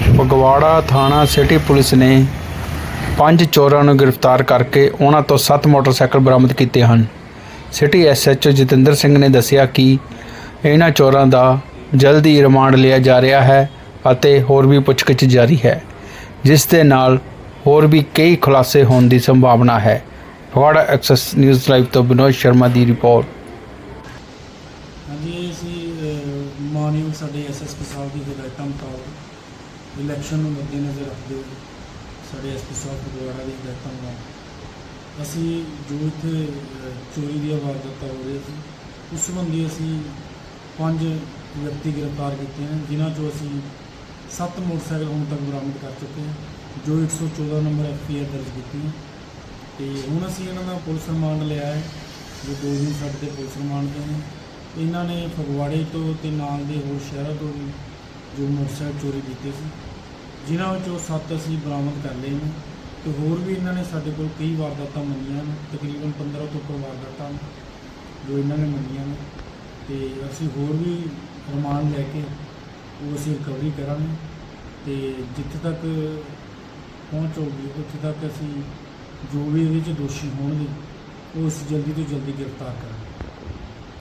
ਫਗਵਾੜਾ ਥਾਣਾ city police ਨੇ ਪੰਜ ਚੋਰਾਂ ਨੂੰ ਗ੍ਰਿਫਤਾਰ ਕਰਕੇ ਉਹਨਾਂ ਤੋਂ 7 ਮੋਟਰਸਾਈਕਲ ਬਰਾਮਦ ਕੀਤੇ ਹਨ। ਸਿਟੀ ਐਸਐਚਓ ਜਤਿੰਦਰ ਸਿੰਘ ਨੇ ਦੱਸਿਆ ਕਿ ਇਹਨਾਂ ਚੋਰਾਂ ਦਾ ਜਲਦੀ ਰਿਮਾਂਡ ਲਿਆ ਜਾ ਰਿਹਾ ਹੈ ਅਤੇ ਹੋਰ ਵੀ ਪੁੱਛਗਿੱਛ ਜਾਰੀ ਹੈ, ਜਿਸ ਦੇ ਨਾਲ ਹੋਰ ਵੀ ਕਈ ਖੁਲਾਸੇ ਹੋਣ ਦੀ ਸੰਭਾਵਨਾ ਹੈ। ਫਗਵਾੜਾ ਐਕਸੈਸ ਨਿਊਜ਼ ਲਾਈਵ ਤੋਂ ਬਿਨੋਦ ਸ਼ਰਮਾ ਦੀ ਰਿਪੋਰਟ। ਹਾਂਜੀ, ਅਸੀਂ ਮਾਨਯੋਗ ਸਾਡੇ ਐਸਐਸਪੀ ਸਾਹਿਬ ਦੀ ਹਦਾਇਤਾਂ ਮੁਤਾਬਕ ਇਲੈਕਸ਼ਨ ਨੂੰ ਮੱਦੇਨਜ਼ਰ ਰੱਖਦੇ ਹੋਏ ਸਾਡੇ ਐਸਪੀ ਸਾਹਿਬ ਗੁਰਦੁਆਰਾ ਦੀ ਹਦਾਇਤਾਂ ਮੁਤਾਬਕ ਅਸੀਂ ਜੋ ਇੱਥੇ ਚੋਰੀ ਦੀਆਂ ਵਾਰਦਾਤਾਂ ਹੋ ਰਹੀਆਂ ਸੀ, ਉਸ ਸੰਬੰਧੀ ਅਸੀਂ ਪੰਜ ਵਿਅਕਤੀ ਗ੍ਰਿਫਤਾਰ ਕੀਤੇ ਹਨ ਜਿਨ੍ਹਾਂ ਚੋਂ ਅਸੀਂ ਸੱਤ ਮੋਟਰਸਾਈਕਲ ਹੁਣ ਤੱਕ ਬਰਾਮਦ ਕਰ ਚੁੱਕੇ ਹਾਂ, ਜੋ 114 ਨੰਬਰ ਐਫਆਈਆਰ ਦਰਜ ਕੀਤੀ ਹੈ ਤੇ ਹੁਣ ਅਸੀਂ ਇਹਨਾਂ ਦਾ ਪੁਲਿਸ ਰਿਮਾਂਡ ਲਿਆ ਹੈ, ਜੋ ਦੋ ਦਿਨ ਸਾਡੇ ਤੇ ਪੁਲਿਸ ਰਿਮਾਂਡ ਤੇ ਨੇ। ਇਹਨਾਂ ਨੇ ਫਗਵਾੜੇ ਤੋਂ ਤੇ ਨਾਲ ਦੇ ਹੋਰ ਸ਼ਹਿਰਾਂ ਤੋਂ ਵੀ ਜੋ ਮੋਟਰਸਾਈਕਲ ਚੋਰੀ ਕੀਤੇ ਸੀ, ਜਿਨ੍ਹਾਂ ਵਿੱਚੋਂ ਸੱਤ ਅਸੀਂ ਬਰਾਮਦ ਕਰ ਲਏ ਨੇ ਤੇ ਹੋਰ ਵੀ ਇਹਨਾਂ ਨੇ ਸਾਡੇ ਕੋਲ ਕਈ ਵਾਰਦਾਤਾਂ ਮੰਨੀਆਂ ਨੇ, ਤਕਰੀਬਨ 15 ਤੋਂ ਉੱਪਰ ਵਾਰਦਾਤਾਂ ਨੇ ਜੋ ਇਹਨਾਂ ਨੇ ਮੰਨੀਆਂ ਨੇ ਤੇ ਅਸੀਂ ਹੋਰ ਵੀ ਰਿਮਾਂਡ ਲੈ ਕੇ ਉਹ ਅਸੀਂ ਰਿਕਵਰੀ ਕਰਾਂਗੇ ਤੇ ਜਿੱਥੇ ਤੱਕ ਪਹੁੰਚ ਹੋਊਗੀ, ਉੱਥੇ ਤੱਕ ਅਸੀਂ ਜੋ ਵੀ ਇਹਦੇ 'ਚ ਦੋਸ਼ੀ ਹੋਣਗੇ, ਉਹ ਅਸੀਂ ਜਲਦੀ ਤੋਂ ਜਲਦੀ ਗ੍ਰਿਫਤਾਰ ਕਰਾਂਗੇ।